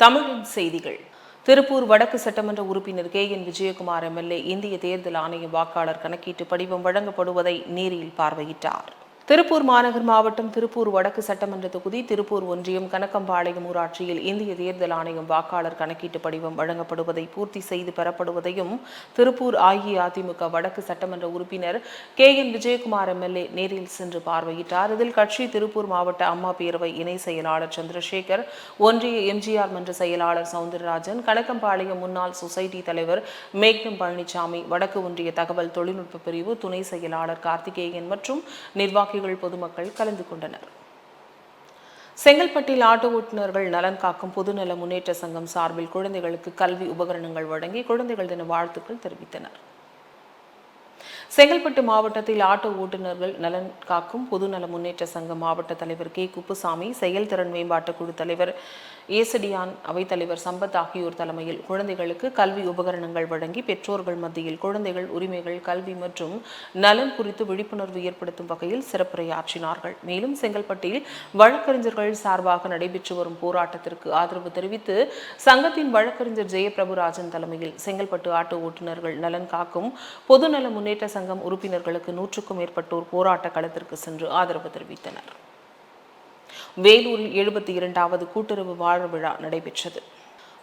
தமிழின் செய்திகள். திருப்பூர் வடக்கு சட்டமன்ற உறுப்பினர் கே என் விஜயகுமார் எம்எல்ஏ இந்திய தேர்தல் ஆணைய வாக்காளர் கணக்கீட்டு படிவம் வழங்கப்படுவதை நேரில் பார்வையிட்டார். திருப்பூர் மாநகர் மாவட்டம் திருப்பூர் வடக்கு சட்டமன்ற தொகுதி திருப்பூர் ஒன்றியம் கனக்கம்பாளையம் ஊராட்சியில் இந்திய தேர்தல் ஆணையம் வாக்காளர் கணக்கீட்டு படிவம் வழங்கப்படுவதை பூர்த்தி செய்து பெறப்படுவதையும் திருப்பூர் அஇஅதிமுக வடக்கு சட்டமன்ற உறுப்பினர் கே என் விஜயகுமார் எம்எல்ஏ நேரில் சென்று பார்வையிட்டார். இதில் கட்சி திருப்பூர் மாவட்ட அம்மா பேரவை இணை செயலாளர் சந்திரசேகர் ஒன்றிய எம்ஜிஆர் மன்ற செயலாளர் சவுந்தரராஜன் கணக்கம்பாளையம் முன்னாள் சொசைட்டி தலைவர் மேக்னம் பழனிசாமி வடக்கு ஒன்றிய தகவல் தொழில்நுட்ப பிரிவு துணை செயலாளர் கார்த்திகேயன் மற்றும் நிர்வாகி நிர்வாகிகள் பொதுமக்கள் கலந்து கொண்டனர். செங்கல்பட்டில் ஆட்டோ ஓட்டுநர்கள் நலன் காக்கும் பொதுநல முன்னேற்ற சங்கம் சார்பில் குழந்தைகளுக்கு கல்வி உபகரணங்கள் வழங்கி குழந்தைகள் தின வாழ்த்துக்கள் தெரிவித்தனர். செங்கல்பட்டு மாவட்டத்தில் ஆட்டோ ஓட்டுநர்கள் நலன் காக்கும் பொதுநல முன்னேற்ற சங்க மாவட்ட தலைவர் கே. குப்புசாமி செயல்திறன் மேம்பாட்டு குழு தலைவர் ஏசடியான் அவைத்தலைவர் சம்பத் ஆகியோர் தலைமையில் குழந்தைகளுக்கு கல்வி உபகரணங்கள் வழங்கி பெற்றோர்கள் மத்தியில் குழந்தைகள் உரிமைகள் கல்வி மற்றும் நலன் குறித்து விழிப்புணர்வு ஏற்படுத்தும் வகையில் சிறப்புரையாற்றினார்கள். மேலும் செங்கல்பட்டில் வழக்கறிஞர்கள் சார்பாக நடைபெற்று வரும் போராட்டத்திற்கு ஆதரவு தெரிவித்து சங்கத்தின் வழக்கறிஞர் ஜெயபிரபுராஜன் தலைமையில் செங்கல்பட்டு ஆட்டோ ஓட்டுநர்கள் நலன் காக்கும் பொதுநல முன்னேற்ற சங்கம் உறுப்பினர்களுக்கு நூற்றுக்கும் மேற்பட்டோர் போராட்ட களத்திற்கு சென்று ஆதரவு தெரிவித்தனர். வேலூரில் எழுபத்தி இரண்டாவது கூட்டுறவு வாழ விழா நடைபெற்றது.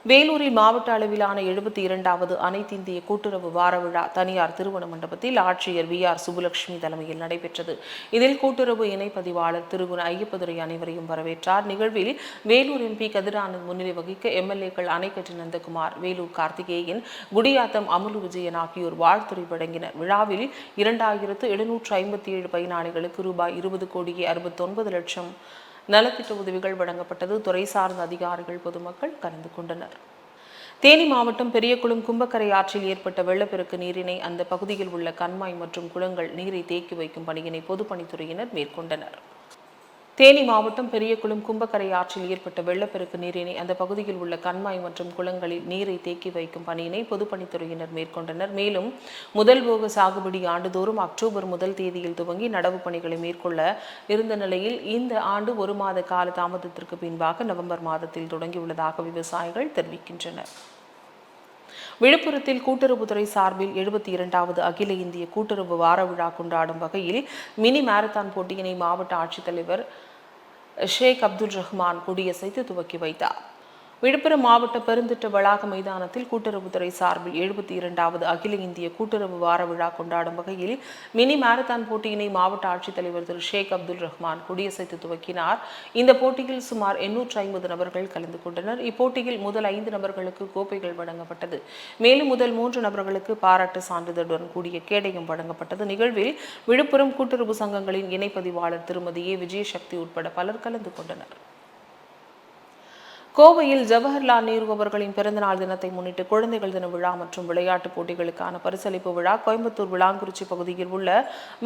வேலூரில் மாவட்ட அளவிலான எழுபத்தி இரண்டாவது அனைத்திந்திய கூட்டுறவு வார விழா தனியார் திருவண மண்டபத்தில் ஆட்சியர் வி ஆர் சுப்புலட்சுமி தலைமையில் நடைபெற்றது. இதில் கூட்டுறவு இணைப்பதிவாளர் திருகுண ஐயப்பதுரை அனைவரையும் வரவேற்றார். நிகழ்வில் வேலூர் எம்பி கதிரானந்த் முன்னிலை வகிக்க எம்எல்ஏக்கள் அணைக்கட்டி நந்தகுமார் வேலூர் கார்த்திகேயன் குடியாத்தம் அமுலு விஜயன் ஆகியோர் வாழ்த்துறை வழங்கினர். விழாவில் இரண்டாயிரத்து எழுநூற்று ஐம்பத்தி ஏழு பயனாளிகளுக்கு ரூபாய் இருபது கோடியே அறுபத்தொன்பது லட்சம் நலத்திட்ட உதவிகள் வழங்கப்பட்டது. துறை சார்ந்த அதிகாரிகள் பொதுமக்கள் கலந்து கொண்டனர். தேனி மாவட்டம் பெரியகுளம் கும்பக்கரை ஆற்றில் ஏற்பட்ட வெள்ளப்பெருக்கு நீரினை அந்த பகுதியில் உள்ள கண்மாய் மற்றும் குளங்கள் நீரை தேக்கி வைக்கும் பணியினை பொதுப்பணித்துறையினர் மேற்கொண்டனர். தேனி மாவட்டம் பெரியகுளம் கும்பக்கரை ஆற்றில் ஏற்பட்ட வெள்ளப்பெருக்கு நீரினை அந்த பகுதியில் உள்ள கண்மாய் மற்றும் குளங்களில் நீரை தேக்கி வைக்கும் பணியினை பொதுப்பணித்துறையினர் மேற்கொண்டனர். மேலும் முதல் போக சாகுபடி ஆண்டுதோறும் அக்டோபர் முதல் தேதியில் துவங்கி நடவு பணிகளை மேற்கொள்ள இருந்த நிலையில் இந்த ஆண்டு ஒரு மாத கால தாமதத்திற்கு பின்பாக நவம்பர் மாதத்தில் தொடங்கியுள்ளதாக விவசாயிகள் தெரிவிக்கின்றனர். விழுப்புரத்தில் கூட்டுறவுத்துறை சார்பில் எழுபத்தி இரண்டாவது அகில இந்திய கூட்டுறவு வார விழா கொண்டாடும் வகையில் மினி மாரத்தான் போட்டியினை மாவட்ட ஆட்சித்தலைவர் ஷேக் அப்துல் ரஹ்மான் கொடியசைத்து துவக்கி வைத்தார். விழுப்புரம் மாவட்ட பெருந்திட்ட வளாக மைதானத்தில் கூட்டுறவுத்துறை சார்பில் எழுபத்தி இரண்டாவது அகில இந்திய கூட்டுறவு வார விழா கொண்டாடும் வகையில் மினி மாரத்தான் போட்டியினை மாவட்ட ஆட்சித்தலைவர் திரு ஷேக் அப்துல் ரஹ்மான் கொடியசைத்து துவக்கினார். இந்த போட்டியில் சுமார் எண்ணூற்று ஐம்பது நபர்கள் கலந்து கொண்டனர். இப்போட்டியில் முதல் ஐந்து நபர்களுக்கு கோப்பைகள் வழங்கப்பட்டது. மேலும் முதல் மூன்று நபர்களுக்கு பாராட்டு சான்றிதழுடன் கூடிய கேடயம் வழங்கப்பட்டது. நிகழ்வில் விழுப்புரம் கூட்டுறவு சங்கங்களின் இணைப்பதிவாளர் திருமதி ஏ. விஜயசக்தி உட்பட பலர் கலந்து கொண்டனர். கோவையில் ஜவஹர்லால் நேரு அவர்களின் பிறந்தநாள் தினத்தை முன்னிட்டு குழந்தைகள் தின விழா மற்றும் விளையாட்டுப் போட்டிகளுக்கான பரிசளிப்பு விழா கோயம்புத்தூர் விளாங்குறிச்சி பகுதியில் உள்ள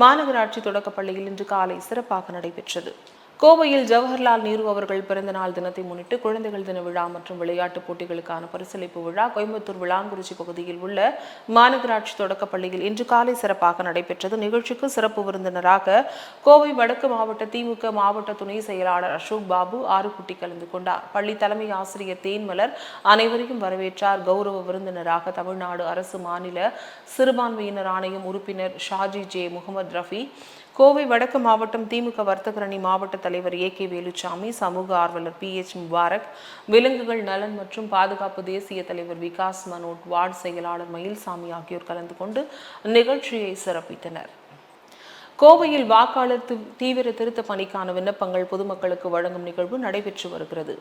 மாநகராட்சி தொடக்கப்பள்ளியில் இன்று காலை சிறப்பாக நடைபெற்றது. கோவையில் ஜவஹர்லால் நேரு அவர்கள் பிறந்தநாள் தினத்தை முன்னிட்டு குழந்தைகள் தின விழா மற்றும் விளையாட்டுப் போட்டிகளுக்கான பரிசளிப்பு விழா கோயம்புத்தூர் விளாங்குறிச்சி பகுதியில் உள்ள மாநகராட்சி தொடக்கப் பள்ளியில் இன்று காலை சிறப்பாக நடைபெற்றது. நிகழ்ச்சிக்கு சிறப்பு விருந்தினராக கோவை வடக்கு மாவட்ட திமுக மாவட்ட துணை செயலாளர் அசோக் பாபு ஆறுகுட்டி கலந்து கொண்டார். பள்ளி தலைமை ஆசிரியர் தேன்மலர் அனைவரையும் வரவேற்றார். கௌரவ விருந்தினராக தமிழ்நாடு அரசு மாநில சிறுபான்மையினர் ஆணையம் உறுப்பினர் ஷாஜி ஜே முகமது ரஃபி கோவை வடக்கு மாவட்டம் திமுக வர்த்தகரணி மாவட்ட தலைவர் ஏ கே வேலுச்சாமி சமூக ஆர்வலர் பி எச் முபாரக் விலங்குகள் நலன் மற்றும் பாதுகாப்பு தேசிய தலைவர் விகாஸ் மனோட் வார்டு செயலாளர் மயில்சாமி ஆகியோர் கலந்து கொண்டு நிகழ்ச்சியை சிறப்பித்தனர். கோவையில் வாக்காளர் தீவிர திருத்த பணிக்கான விண்ணப்பங்கள் பொதுமக்களுக்கு வழங்கும் நிகழ்வு நடைபெற்று வருகிறது.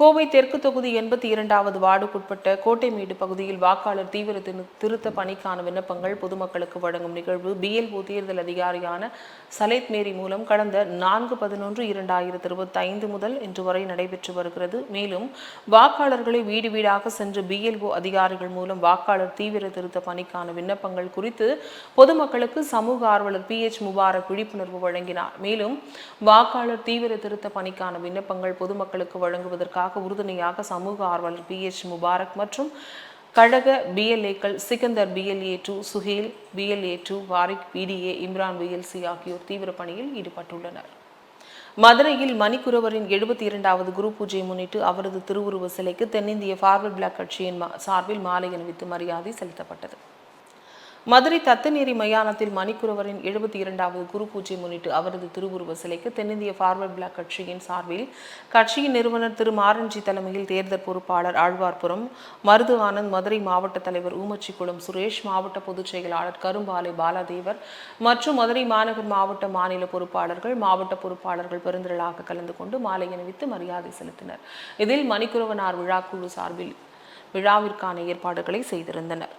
கோவை தெற்கு தொகுதி எண்பத்தி இரண்டாவது வார்டுக்குட்பட்ட கோட்டைமேடு பகுதியில் வாக்காளர் தீவிர திரு- திருத்த பணிக்கான விண்ணப்பங்கள் பொதுமக்களுக்கு வழங்கும் நிகழ்வு பிஎல்ஓ தேர்தல் அதிகாரியான சலேத் மேரி மூலம் கடந்த நான்கு பதினொன்று இரண்டாயிரத்தி இருபத்தி ஐந்து முதல் இன்று வரை நடைபெற்று வருகிறது. மேலும் வாக்காளர்களை வீடு வீடாக சென்று பிஎல்ஓ அதிகாரிகள் மூலம் வாக்காளர் தீவிர திருத்த பணிக்கான விண்ணப்பங்கள் குறித்து பொதுமக்களுக்கு சமூக ஆர்வலர் பி எச் முபாரக் விழிப்புணர்வு வழங்கினார். மேலும் வாக்காளர் தீவிர திருத்த பணிக்கான விண்ணப்பங்கள் பொதுமக்களுக்கு வழங்குவதற்காக உறுதுணையாக சமூக ஆர்வலர் பிஹெச் முபாரக் மற்றும் கழக பிஎல்ஏக்கள் Sikandar BLA two Suhail BLA two Warik BDA Imran VLC ஆகியோர் தீவிர பணியில் ஈடுபட்டுள்ளனர். மதுரையில் மணிக்குரவரின் எழுபத்தி இரண்டாவது குரு பூஜை முன்னிட்டு அவரது திருவுருவ சிலைக்கு தென்னிந்திய ஃபார்வர்ட் பிளாக் கட்சியின் சார்பில் மாலை அணிவித்து மரியாதை செலுத்தப்பட்டது. மதுரை தத்தநேரி மயானத்தில் மணிக்குரவரின் எழுபத்தி இரண்டாவது குரு பூஜை முன்னிட்டு அவரது திருவுருவ சிலைக்கு தென்னிந்திய ஃபார்வர்ட் பிளாக் கட்சியின் சார்பில் கட்சியின் நிறுவனர் திரு மாரஞ்சி தலைமையில் தேர்தல் பொறுப்பாளர் ஆழ்வார்புரம் மருது ஆனந்த் மதுரை மாவட்ட தலைவர் ஊமச்சிக்குளம் சுரேஷ் மாவட்ட பொதுச் செயலாளர் கரும்பாலை பாலாதேவர் மற்றும் மதுரை மாநகர் மாவட்ட மாநில பொறுப்பாளர்கள் மாவட்ட பொறுப்பாளர்கள் பெருந்திரளாக கலந்து கொண்டு மாலை அணிவித்து மரியாதை செலுத்தினர். இதில் மணிக்குறவனார் விழா குழு சார்பில் விழாவிற்கான ஏற்பாடுகளை செய்திருந்தனர்.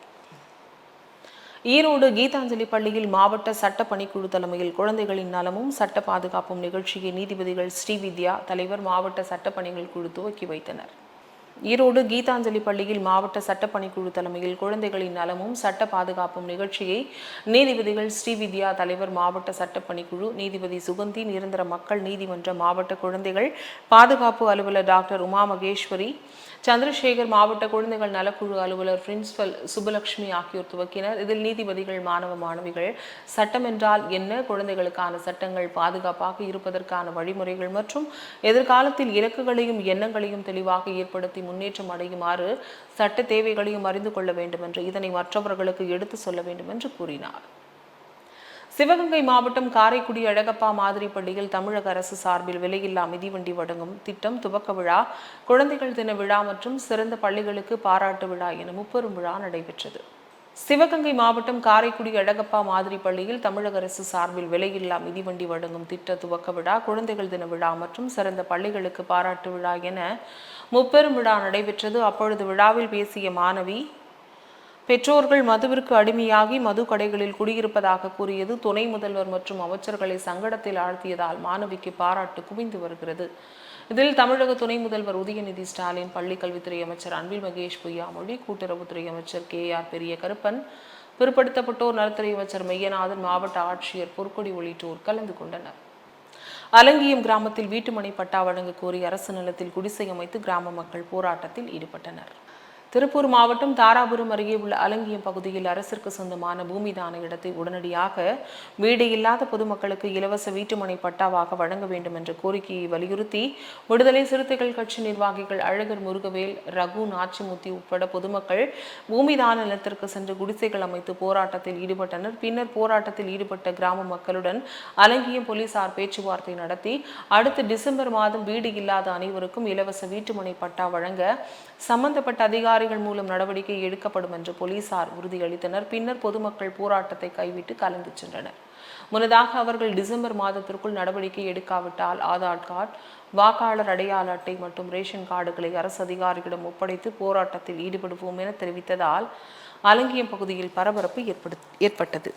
ஈரோடு கீதாஞ்சலி பள்ளியில் மாவட்ட சட்ட பணிக்குழு தலைமையில் குழந்தைகளின் நலமும் சட்ட பாதுகாப்பும் நிகழ்ச்சியை நீதிபதிகள் ஸ்ரீவித்யா தலைவர் மாவட்ட சட்ட பணிகள் குழு துவக்கி வைத்தனர். ஈரோடு கீதாஞ்சலி பள்ளியில் மாவட்ட சட்டப்பணிக்குழு தலைமையில் குழந்தைகளின் நலமும் சட்ட பாதுகாப்பும் நிகழ்ச்சியை நீதிபதிகள் ஸ்ரீவித்யா தலைவர் மாவட்ட சட்டப்பணிக்குழு நீதிபதி சுகந்தி நிரந்தர மக்கள் நீதிமன்ற மாவட்ட குழந்தைகள் பாதுகாப்பு அலுவலர் டாக்டர் உமா மகேஸ்வரி சந்திரசேகர் மாவட்ட குழந்தைகள் நலக்குழு அலுவலர் பிரின்சிபல் சுபலட்சுமி ஆகியோர் துவக்கினர். இதில் நீதிபதிகள் மாணவ மாணவிகள். சட்டம் என்றால் என்ன? குழந்தைகளுக்கான சட்டங்கள் பாதுகாப்பாக இருப்பதற்கான வழிமுறைகள் மற்றும் எதிர்காலத்தில் இலக்குகளையும் எண்ணங்களையும் தெளிவாக ஏற்படுத்தி முன்னேற்றம் அடையுமாறு சட்ட தேவைகளையும் அறிந்து கொள்ள வேண்டும் என்று இதனை மற்றவர்களுக்கு எடுத்து சொல்ல வேண்டும் என்று கூறினார். சிவகங்கை மாவட்டம் காரைக்குடி அழகப்பா மாதிரி பள்ளியில் தமிழக அரசு சார்பில் விலையில்லா மிதிவண்டி வழங்கும் திட்டம் துவக்க விழா குழந்தைகள் தின விழா மற்றும் சிறந்த பள்ளிகளுக்கு பாராட்டு விழா என முப்பெரும் விழா நடைபெற்றது. சிவகங்கை மாவட்டம் காரைக்குடி அழகப்பா மாதிரி பள்ளியில் தமிழக அரசு சார்பில் விலையில்லா மிதிவண்டி வழங்கும் திட்ட துவக்க விழா குழந்தைகள் தின விழா மற்றும் சிறந்த பள்ளிகளுக்கு பாராட்டு விழா என முப்பெரும் விழா நடைபெற்றது. அப்பொழுது விழாவில் பேசிய மாணவி பெற்றோர்கள் மதுவிற்கு அடிமையாகி மது கடைகளில் குடியிருப்பதாக கூறியது. துணை முதல்வர் மற்றும் அமைச்சர்களை சங்கடத்தில் ஆழ்த்தியதால் மாணவிக்கு பாராட்டு குவிந்து வருகிறது. இதில் தமிழக துணை முதல்வர் உதயநிதி ஸ்டாலின் பள்ளிக்கல்வித்துறை அமைச்சர் அன்பில் மகேஷ் பொய்யாமொழி கூட்டுறவுத்துறை அமைச்சர் கே ஆர் பெரிய கருப்பன் பிற்படுத்தப்பட்டோர் நலத்துறை அமைச்சர் மெய்யநாதன் மாவட்ட ஆட்சியர் பொற்கொடி உள்ளிட்டோர் கலந்து கொண்டனர். அலங்கியம் கிராமத்தில் வீட்டுமனை பட்டா வழங்க கோரி அரசு நிலத்தில் குடிசை அமைத்து கிராம மக்கள் போராட்டத்தில் ஈடுபட்டனர். திருப்பூர் மாவட்டம் தாராபுரம் அருகே உள்ள அலங்கியம் பகுதியில் அரசிற்கு சொந்தமான பூமிதான இடத்தை உடனடியாக வீடு இல்லாத பொதுமக்களுக்கு இலவச வீட்டுமனை பட்டாவாக வழங்க வேண்டும் என்ற கோரிக்கையை வலியுறுத்தி விடுதலை சிறுத்தைகள் கட்சி நிர்வாகிகள் அழகர் முருகவேல் ரகு நாச்சிமுத்தி உட்பட பொதுமக்கள் பூமிதான நிலத்திற்கு சென்று குடிசைகள் அமைத்து போராட்டத்தில் ஈடுபட்டனர். பின்னர் போராட்டத்தில் ஈடுபட்ட கிராம மக்களுடன் அலங்கியம் போலீசார் பேச்சுவார்த்தை நடத்தி அடுத்த டிசம்பர் மாதம் வீடு இல்லாத அனைவருக்கும் இலவச வீட்டுமனை பட்டா வழங்க சம்பந்தப்பட்ட அதிகாரி அதிகாரிகள் மூலம் நடவடிக்கை எடுக்கப்படும் என்று போலீசார் உறுதியளித்தனர். பின்னர் பொதுமக்கள் போராட்டத்தை கைவிட்டு கலந்து சென்றனர். முன்னதாக அவர்கள் டிசம்பர் மாதத்திற்குள் நடவடிக்கை எடுக்காவிட்டால் ஆதார் கார்டு வாக்காளர் அடையாள அட்டை மற்றும் ரேஷன் கார்டுகளை அரசு அதிகாரிகளிடம் ஒப்படைத்து போராட்டத்தில் ஈடுபடுவோம் என தெரிவித்ததால் அலங்கியம் பகுதியில் பரபரப்பு ஏற்படு ஏற்பட்டது.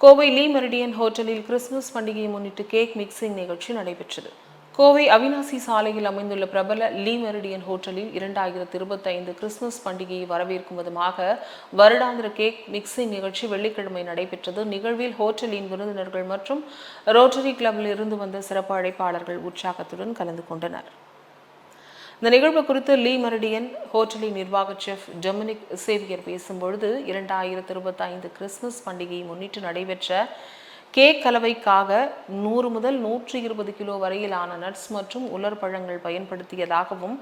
கோவை லீ மெரிடியன் ஹோட்டலில் கிறிஸ்துமஸ் பண்டிகையை முன்னிட்டு கேக் மிக்சிங் நிகழ்ச்சி நடைபெற்றது. கோவை அவினாசி சாலையில் அமைந்துள்ள பிரபல லீ மெரிடியன் ஹோட்டலில் இரண்டாயிரத்தி இருபத்தைந்து கிறிஸ்துமஸ் பண்டிகையை வரவேற்கும் விதமாக வருடாந்திர கேக் மிக்சிங் நிகழ்ச்சி வெள்ளிக்கிழமை நடைபெற்றது. நிகழ்வில் ஹோட்டலின் விருந்தினர்கள் மற்றும் ரோட்டரி கிளப்பில் இருந்து வந்த சிறப்பு அழைப்பாளர்கள் உற்சாகத்துடன் கலந்து கொண்டனர். இந்த நிகழ்வு குறித்து லீ மெரிடியன் ஹோட்டலின் நிர்வாக செஃப் டொமினிக் சேவியர் பேசும்பொழுது இரண்டாயிரத்தி இருபத்தைந்து கிறிஸ்துமஸ் பண்டிகையை முன்னிட்டு நடைபெற்ற கேக் கலவைக்காக நூறு முதல் நூற்றி இருபது கிலோ வரையிலான நட்ஸ் மற்றும் உலர் பழங்கள் பயன்படுத்தியதாகவும்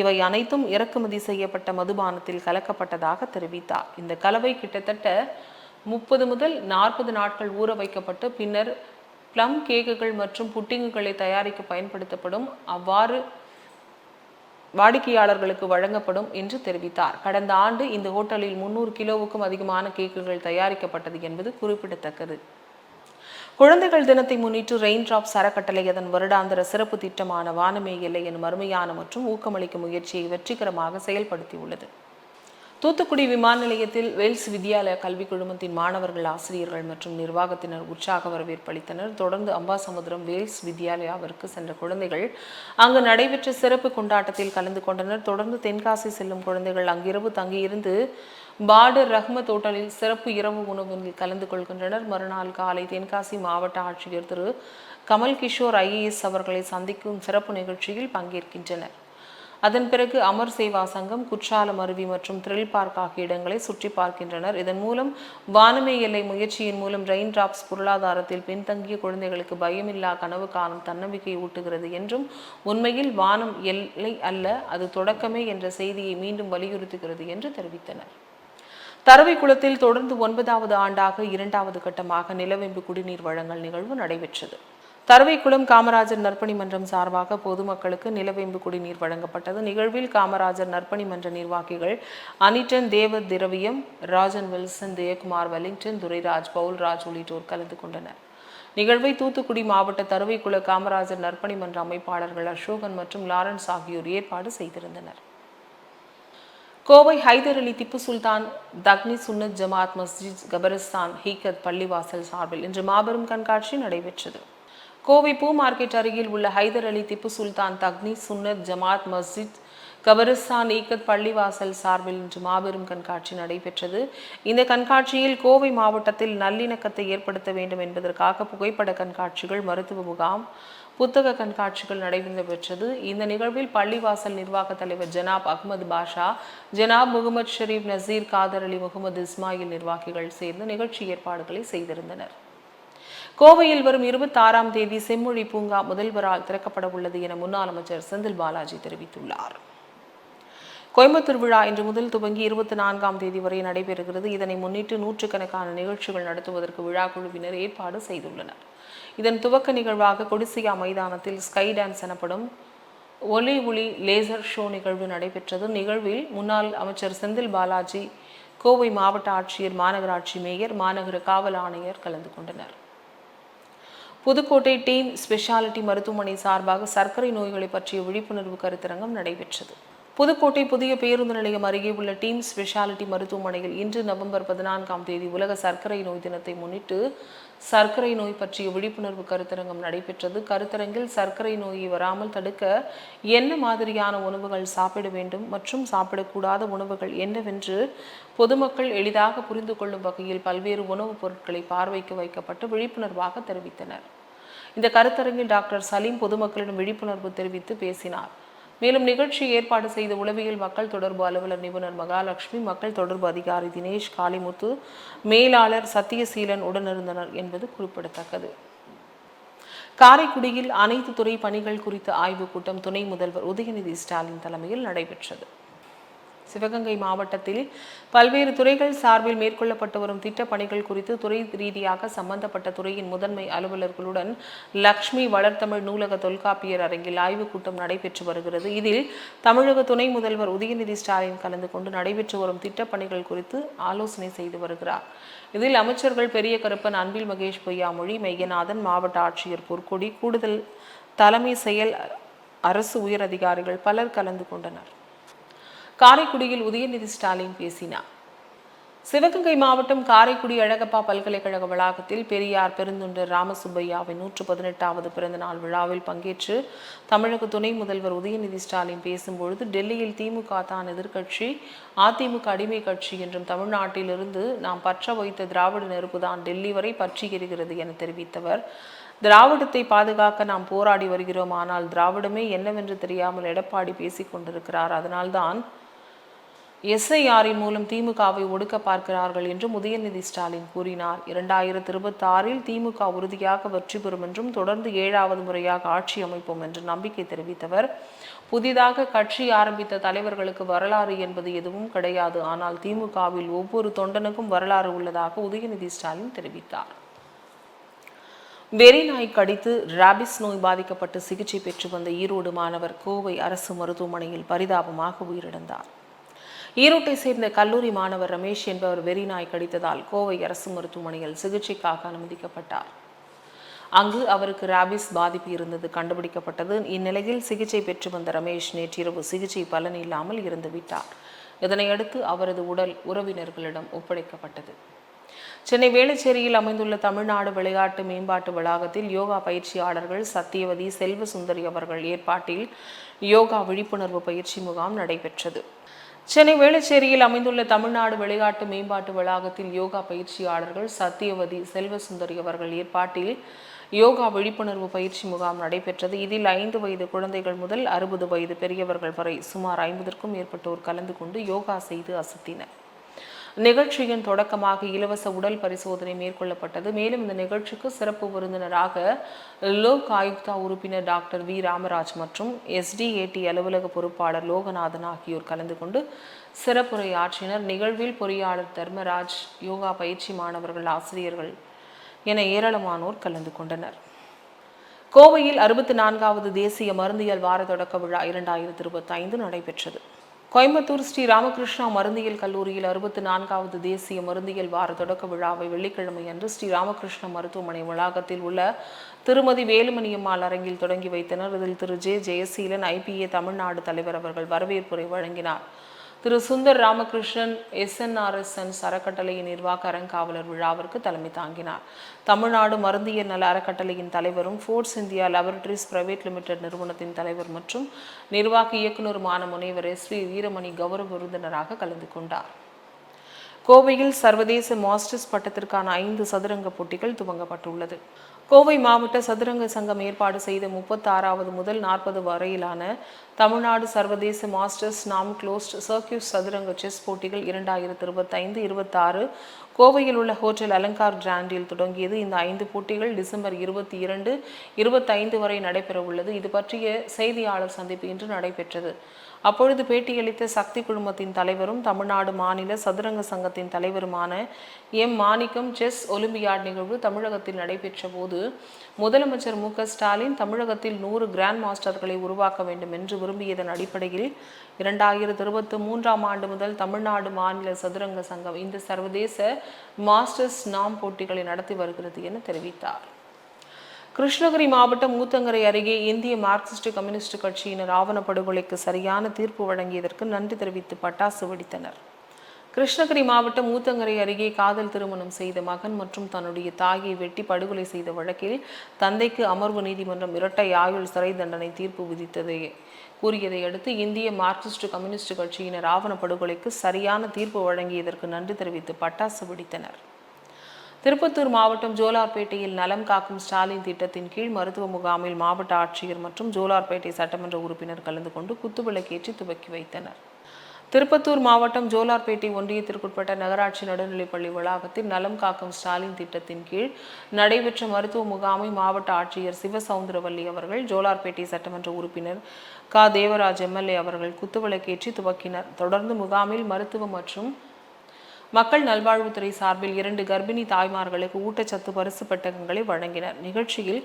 இவை அனைத்தும் இறக்குமதி செய்யப்பட்ட மதுபானத்தில் கலக்கப்பட்டதாக தெரிவித்தார். இந்த கலவை கிட்டத்தட்ட முப்பது முதல் நாற்பது நாட்கள் ஊற வைக்கப்பட்டு பின்னர் ப்ளம் கேக்குகள் மற்றும் புட்டிங்குகளை தயாரிக்க பயன்படுத்தப்படும் அவ்வாறு வாடிக்கையாளர்களுக்கு வழங்கப்படும் என்று தெரிவித்தார். கடந்த ஆண்டு இந்த ஹோட்டலில் முன்னூறு கிலோவுக்கும் அதிகமான கேக்குகள் தயாரிக்கப்பட்டது என்பது குறிப்பிடத்தக்கது. குழந்தைகள் தினத்தை முன்னிட்டு ரெயின் டிராப் அறக்கட்டளை அதன் வருடாந்திர சிறப்பு திட்டமான வானமே இல்லை எனும் அருமையான மற்றும் ஊக்கமளிக்கும் முயற்சியை வெற்றிகரமாக செயல்படுத்தியுள்ளது. தூத்துக்குடி விமான நிலையத்தில் வேல்ஸ் வித்யாலய கல்விக் குழுமத்தின் மாணவர்கள் ஆசிரியர்கள் மற்றும் நிர்வாகத்தினர் உற்சாக வரவேற்பு அளித்தனர் தொடர்ந்து அம்பாசமுத்திரம் வேல்ஸ் வித்யாலயாவிற்கு சென்ற குழந்தைகள் அங்கு நடைபெற்ற சிறப்பு கொண்டாட்டத்தில் கலந்து கொண்டனர். தொடர்ந்து தென்காசி செல்லும் குழந்தைகள் அங்கிரவு தங்கியிருந்து பார்டர் ரஹ்மத் ஹோட்டலில் சிறப்பு இரவு உணவில் கலந்து கொள்கின்றனர். மறுநாள் காலை தென்காசி மாவட்ட ஆட்சியர் திரு. கமல் கிஷோர் ஐஏஎஸ் அவர்களை சந்திக்கும் சிறப்பு நிகழ்ச்சியில் பங்கேற்கின்றனர். அதன் பிறகு அமர் சேவா சங்கம் குற்றாலம் அருவி மற்றும் த்ரில் பார்க் ஆகிய இடங்களை சுற்றி பார்க்கின்றனர். இதன் மூலம் வானமே எல்லை முயற்சியின் மூலம் ரெயின் டிராப்ஸ் பொருளாதாரத்தில் பின்தங்கிய குழந்தைகளுக்கு பயமில்லா கனவு காணும் தன்னம்பிக்கை ஊட்டுகிறது என்றும் உண்மையில் வானம் எல்லை அல்ல அது தொடக்கமே என்ற செய்தியை மீண்டும் வலியுறுத்துகிறது என்று தெரிவித்தனர். தரவைக்குளத்தில் தொடர்ந்து ஒன்பதாவது ஆண்டாக இரண்டாவது கட்டமாக நிலவேம்பு குடிநீர் வழங்கல் நிகழ்வு நடைபெற்றது. தரவைக்குளம் காமராஜர் நற்பணி மன்றம் சார்பாக பொதுமக்களுக்கு நிலவேம்பு குடிநீர் வழங்கப்பட்டது. நிகழ்வில் காமராஜர் நற்பணி மன்ற நிர்வாகிகள் அனிட்டன் தேவ திரவியம் ராஜன் வில்சன் ஜெயக்குமார் வெலிங்டன் துரைராஜ் பவுல்ராஜ் உள்ளிட்டோர் கலந்து கொண்டனர். நிகழ்வை தூத்துக்குடி மாவட்ட தருவைக்குள காமராஜர் நற்பணி மன்ற அமைப்பாளர்கள் அசோகன் மற்றும் லாரன்ஸ் ஆகியோர் ஏற்பாடு செய்திருந்தனர். கோவை ஹைதர் அலி திப்பு சுல்தான் தக்னி சுன்னத் ஜமாத் மஸ்ஜித் கபரிஸ்தான் ஹீகத் பள்ளிவாசல் சார்பில் இன்று மாபெரும் கண்காட்சி நடைபெற்றது. கோவை பூ மார்க்கெட் அருகில் உள்ள ஹைதர் அலி திப்பு சுல்தான் தக்னி சுன்னத் ஜமாத் மஸ்ஜித் கபரிஸ்தான் ஈக்கத் பள்ளிவாசல் சார்பில் இன்று மாபெரும் கண்காட்சி நடைபெற்றது. இந்த கண்காட்சியில் கோவை மாவட்டத்தில் நல்லிணக்கத்தை ஏற்படுத்த வேண்டும் என்பதற்காக புகைப்பட கண்காட்சிகள் மருத்துவ முகாம் புத்தக கண்காட்சிகள் நடைபெற்றது இந்த நிகழ்வில் பள்ளிவாசல் நிர்வாக தலைவர் ஜனாப் அகமது பாஷா ஜனாப் முகமது ஷரீப் நசீர் காதர் அலி முகமது இஸ்மாயில் நிர்வாகிகள் சேர்ந்து நிகழ்ச்சி ஏற்பாடுகளை செய்திருந்தனர். கோவையில் வரும் இருபத்தாறாம் தேதி செம்மொழி பூங்கா முதல்வரால் திறக்கப்பட உள்ளது என முன்னாள் அமைச்சர் செந்தில் பாலாஜி தெரிவித்துள்ளார். கோயம்புத்தூர் விழா இன்று முதல் துவங்கி இருபத்தி நான்காம் தேதி வரை நடைபெறுகிறது. இதனை முன்னிட்டு நூற்றுக்கணக்கான நிகழ்ச்சிகள் நடத்துவதற்கு விழா குழுவினர் ஏற்பாடு செய்துள்ளனர். இதன் துவக்க நிகழ்வாக கொடிசியா மைதானத்தில் ஸ்கை டான்ஸ் எனப்படும் ஒலி ஒளி லேசர் ஷோ நிகழ்வு நடைபெற்றது. நிகழ்வில் முன்னாள் அமைச்சர் செந்தில் பாலாஜி கோவை மாவட்ட ஆட்சியர் மாநகராட்சி மேயர் மாநகர காவல் ஆணையர் கலந்து கொண்டனர். புதுக்கோட்டை டீம் ஸ்பெஷாலிட்டி மருத்துவமனை சார்பாக சர்க்கரை நோய்களை பற்றிய விழிப்புணர்வு கருத்தரங்கம் நடைபெற்றது. புதுக்கோட்டை புதிய பேருந்து நிலையம் அருகே உள்ள டீம் ஸ்பெஷாலிட்டி மருத்துவமனையில் இன்று நவம்பர் பதினான்காம் தேதி உலக சர்க்கரை நோய் தினத்தை முன்னிட்டு சர்க்கரை நோய் பற்றிய விழிப்புணர்வு கருத்தரங்கம் நடைபெற்றது. கருத்தரங்கில் சர்க்கரை நோயை வராமல் தடுக்க என்ன மாதிரியான உணவுகள் சாப்பிட வேண்டும் மற்றும் சாப்பிடக்கூடாத உணவுகள் என்னவென்று பொதுமக்கள் எளிதாக புரிந்து கொள்ளும் வகையில் பல்வேறு உணவுப் பொருட்களை பார்வைக்கு வைக்கப்பட்டு விழிப்புணர்வாக தெரிவித்தனர். இந்த கருத்தரங்கில் டாக்டர் சலீம் பொதுமக்களிடம் விழிப்புணர்வு தெரிவித்து பேசினார். மேலும் நிகழ்ச்சி ஏற்பாடு செய்த உளவியல் மக்கள் தொடர்பு அலுவலர் நிபுணர் மகாலட்சுமி மக்கள் தொடர்பு அதிகாரி தினேஷ் காளிமுத்து மேலாளர் சத்தியசீலன் உடனிருந்தனர் என்பது குறிப்பிடத்தக்கது. காரைக்குடியில் அனைத்து துறை பணிகள் குறித்த ஆய்வுக் கூட்டம் துணை முதல்வர் உதயநிதி ஸ்டாலின் தலைமையில் நடைபெற்றது. சிவகங்கை மாவட்டத்தில் பல்வேறு துறைகள் சார்பில் மேற்கொள்ளப்பட்டு வரும் திட்டப்பணிகள் குறித்து துறை ரீதியாக சம்பந்தப்பட்ட துறையின் முதன்மை அலுவலர்களுடன் லக்ஷ்மி வளர்த்தமிழ் நூலக தொல்காப்பியர் அரங்கில் ஆய்வுக் கூட்டம் நடைபெற்று வருகிறது. இதில் தமிழக துணை முதல்வர் உதயநிதி ஸ்டாலின் கலந்து கொண்டு நடைபெற்று வரும் திட்டப்பணிகள் குறித்து ஆலோசனை செய்து வருகிறார். இதில் அமைச்சர்கள் பெரிய கருப்பன் அன்பில் மகேஷ் பொய்யாமொழி மெய்யநாதன் மாவட்ட ஆட்சியர் பொற்கொடி கூடுதல் தலைமை செயல் அரசு உயர் அதிகாரிகள் பலர் கலந்து கொண்டனர். காரைக்குடியில் உதயநிதி ஸ்டாலின் பேசினார். சிவகங்கை மாவட்டம் காரைக்குடி அழகப்பா பல்கலைக்கழக வளாகத்தில் பெரியார் பெருந்தொண்டர் ராமசுப்பையாவின் நூற்று பதினெட்டாவது பிறந்தநாள் விழாவில் பங்கேற்று தமிழக துணை முதல்வர் உதயநிதி ஸ்டாலின் பேசும்பொழுது டெல்லியில் திமுக தான் எதிர்க்கட்சி அதிமுக அடிமை கட்சி என்றும் தமிழ்நாட்டிலிருந்து நாம் பற்ற வைத்த திராவிட நெருப்பு தான் டெல்லி வரை பற்றி எரிகிறது என தெரிவித்தவர். திராவிடத்தை பாதுகாக்க நாம் போராடி வருகிறோம் ஆனால் திராவிடமே என்னவென்று தெரியாமல் எடப்பாடி பேசிக் கொண்டிருக்கிறார். அதனால்தான் எஸ்ஐஆரின் மூலம் திமுகவை ஒடுக்க பார்க்கிறார்கள் என்றும் உதயநிதி ஸ்டாலின் கூறினார். இரண்டாயிரத்தி இருபத்தி ஆறில் திமுக உறுதியாக வெற்றி பெறும் என்றும் தொடர்ந்து ஏழாவது முறையாக ஆட்சி அமைப்போம் என்று நம்பிக்கை தெரிவித்தவர். புதிதாக கட்சி ஆரம்பித்த தலைவர்களுக்கு வரலாறு என்பது எதுவும் கிடையாது. ஆனால் திமுகவில் ஒவ்வொரு தொண்டனுக்கும் வரலாறு உள்ளதாக உதயநிதி ஸ்டாலின் தெரிவித்தார். வெறி நாய் கடித்து ராபிஸ் நோய் பாதிக்கப்பட்டு சிகிச்சை பெற்று வந்த ஈரோடு மாணவர் கோவை அரசு மருத்துவமனையில் பரிதாபமாக உயிரிழந்தார். ஈரோட்டை சேர்ந்த கல்லூரி மாணவர் ரமேஷ் என்பவர் வெறிநாய் கடித்ததால் கோவை அரசு மருத்துவமனையில் சிகிச்சைக்காக அனுமதிக்கப்பட்டார். அங்கு அவருக்கு ராபிஸ் பாதிப்பு இருந்தது. கண்டுபிடிக்கப்பட்டது. இந்நிலையில் சிகிச்சை பெற்று வந்த ரமேஷ் நேற்றிரவு சிகிச்சை பலன் இல்லாமல் இறந்துவிட்டார் இதனையடுத்து அவரது உடல் உறவினர்களிடம் ஒப்படைக்கப்பட்டது. சென்னை வேளச்சேரியில் அமைந்துள்ள தமிழ்நாடு விளையாட்டு மேம்பாட்டு வளாகத்தில் யோகா பயிற்சியாளர்கள் சத்தியவதி செல்வ சுந்தரி அவர்கள் ஏற்பாட்டில் யோகா விழிப்புணர்வு பயிற்சி முகாம் நடைபெற்றது. சென்னை வேளச்சேரியில் அமைந்துள்ள தமிழ்நாடு விளையாட்டு மேம்பாட்டு வளாகத்தில் யோகா பயிற்சியாளர்கள் சத்தியவதி செல்வசுந்தரி அவர்கள் ஏற்பாட்டில் யோகா விழிப்புணர்வு பயிற்சி முகாம் நடைபெற்றது. இதில் ஐந்து வயது குழந்தைகள் முதல் அறுபது வயது பெரியவர்கள் வரை சுமார் ஐம்பதற்கும் மேற்பட்டோர் கலந்து கொண்டு யோகா செய்து அசத்தினர். நிகழ்ச்சியின் தொடக்கமாக இலவச உடல் பரிசோதனை மேற்கொள்ளப்பட்டது. மேலும் இந்த நிகழ்ச்சிக்கு சிறப்பு விருந்தினராக லோக் ஆயுக்தா உறுப்பினர் டாக்டர் வி. ராமராஜ் மற்றும் எஸ்டிஏடி அலுவலக பொறுப்பாளர் லோகநாதன் ஆகியோர் கலந்து கொண்டு சிறப்புரை ஆற்றினர் நிகழ்வில் பொறியாளர் தர்மராஜ் யோகா பயிற்சி மாணவர்கள் ஆசிரியர்கள் என ஏராளமானோர் கலந்து கொண்டனர். கோவையில் அறுபத்தி நான்காவது தேசிய மருந்தியல் வார தொடக்க விழா இரண்டாயிரத்தி இருபத்தி ஐந்து நடைபெற்றது. கோயம்புத்தூர் ஸ்ரீ ராமகிருஷ்ணா மருந்தியல் கல்லூரியில் அறுபத்தி நான்காவது தேசிய மருந்தியல் வார தொடக்க விழாவை வெள்ளிக்கிழமை அன்று ஸ்ரீ ராமகிருஷ்ண மருத்துவமனை வளாகத்தில் உள்ள திருமதி வேலுமணியம்மாள் அரங்கில் தொடங்கி வைத்தனர். இதில் திரு. ஜே. ஜெயசீலன் ஐபிஏ தமிழ்நாடு தலைவர் அவர்கள் வரவேற்புரை வழங்கினார். திரு சுந்தர் ராமகிருஷ்ணன் எஸ்என்ஆர்எஸ்என் அறக்கட்டளையின் நிர்வாக அறங்காவலர் விழாவிற்கு தலைமை தாங்கினார். தமிழ்நாடு மருந்தியல் நல அறக்கட்டளையின் தலைவரும் Fourrts India laboratories private limited நிறுவனத்தின் தலைவர் மற்றும் நிர்வாக இயக்குநருமான முனைவர் எஸ் வி வீரமணி கௌரவ விருந்தினராக கலந்து கொண்டார். கோவையில் சர்வதேச மாஸ்டர்ஸ் பட்டத்திற்கான ஐந்து சதுரங்க போட்டிகள் துவங்கப்பட்டுள்ளது. கோவை மாவட்ட சதுரங்க சங்கம் ஏற்பாடு செய்த முப்பத்தாறாவது முதல் நாற்பது வரையிலான தமிழ்நாடு சர்வதேச மாஸ்டர்ஸ் நாம் க்ளோஸ்ட் சர்க்கியூஸ் சதுரங்க செஸ் போட்டிகள் இரண்டாயிரத்து இருபத்தைந்து இருபத்தாறு கோவையில் உள்ள ஹோட்டல் அலங்கார் கிராண்டில் தொடங்கியது. இந்த ஐந்து போட்டிகள் டிசம்பர் இருபத்தி இரண்டு இருபத்தைந்து வரை நடைபெற உள்ளது இது பற்றிய செய்தியாளர் சந்திப்பு இன்று நடைபெற்றது. அப்பொழுது பேட்டியளித்த சக்தி குழுமத்தின் தலைவரும் தமிழ்நாடு மாநில சதுரங்க சங்கத்தின் தலைவருமான எம் மாணிக்கம் செஸ் ஒலிம்பியாட் நிகழ்வு தமிழகத்தில் நடைபெற்ற போது முதலமைச்சர் மு ஸ்டாலின் தமிழகத்தில் நூறு கிராண்ட் மாஸ்டர்களை உருவாக்க வேண்டும் என்று விரும்பியதன் அடிப்படையில் இரண்டாயிரத்து இருபத்தி மூன்றாம் ஆண்டு முதல் தமிழ்நாடு மாநில சதுரங்க சங்கம் இந்த சர்வதேச மாஸ்டர்ஸ் நாம் போட்டிகளை நடத்தி வருகிறது என தெரிவித்தார். கிருஷ்ணகிரி மாவட்டம் ஊத்தங்கரை அருகே இந்திய மார்க்சிஸ்ட் கம்யூனிஸ்ட் கட்சியினர் ஆவண படுகொலைக்கு சரியான தீர்ப்பு வழங்கியதற்கு நன்றி தெரிவித்து பட்டாசு வெடித்தனர். கிருஷ்ணகிரி மாவட்டம் ஊத்தங்கரை அருகே காதல் திருமணம் செய்த மகன் மற்றும் தன்னுடைய தாயை வெட்டி படுகொலை செய்த வழக்கில் தந்தைக்கு அமர்வு நீதிமன்றம் இரட்டை ஆயுள் சிறை தண்டனை தீர்ப்பு விதித்ததை. கூறியதை அடுத்து இந்திய மார்க்சிஸ்ட் கம்யூனிஸ்ட் கட்சியினர் ஆவண படுகொலைக்கு சரியான தீர்ப்பு வழங்கியதற்கு நன்றி தெரிவித்து பட்டாசு வெடித்தனர். திருப்பத்தூர் மாவட்டம் ஜோலார்பேட்டையில் நலம் காக்கும் ஸ்டாலின் திட்டத்தின் கீழ் மருத்துவ முகாமில் மாவட்ட ஆட்சியர் மற்றும் ஜோலார்பேட்டை சட்டமன்ற உறுப்பினர் கலந்து கொண்டு குத்துவிளக்கேற்றி துவக்கி வைத்தனர். திருப்பத்தூர் மாவட்டம் ஜோலார்பேட்டை ஒன்றியத்திற்குட்பட்ட நகராட்சி நடுநிலைப்பள்ளி வளாகத்தில் நலம் காக்கும் ஸ்டாலின் திட்டத்தின் கீழ் நடைபெற்ற மருத்துவ முகாமை மாவட்ட ஆட்சியர் சிவசவுந்தரவல்லி அவர்கள் ஜோலார்பேட்டை சட்டமன்ற உறுப்பினர் க. தேவராஜ் எம்எல்ஏ அவர்கள் குத்துவிளக்கேற்றி துவக்கினர். தொடர்ந்து முகாமில் மருத்துவ மற்றும் மக்கள் நல்வாழ்வுத்துறை சார்பில் இரண்டு கர்ப்பிணி தாய்மார்களுக்கு ஊட்டச்சத்து பரிசு பெட்டகங்களை வழங்கினர். நிகழ்ச்சியில்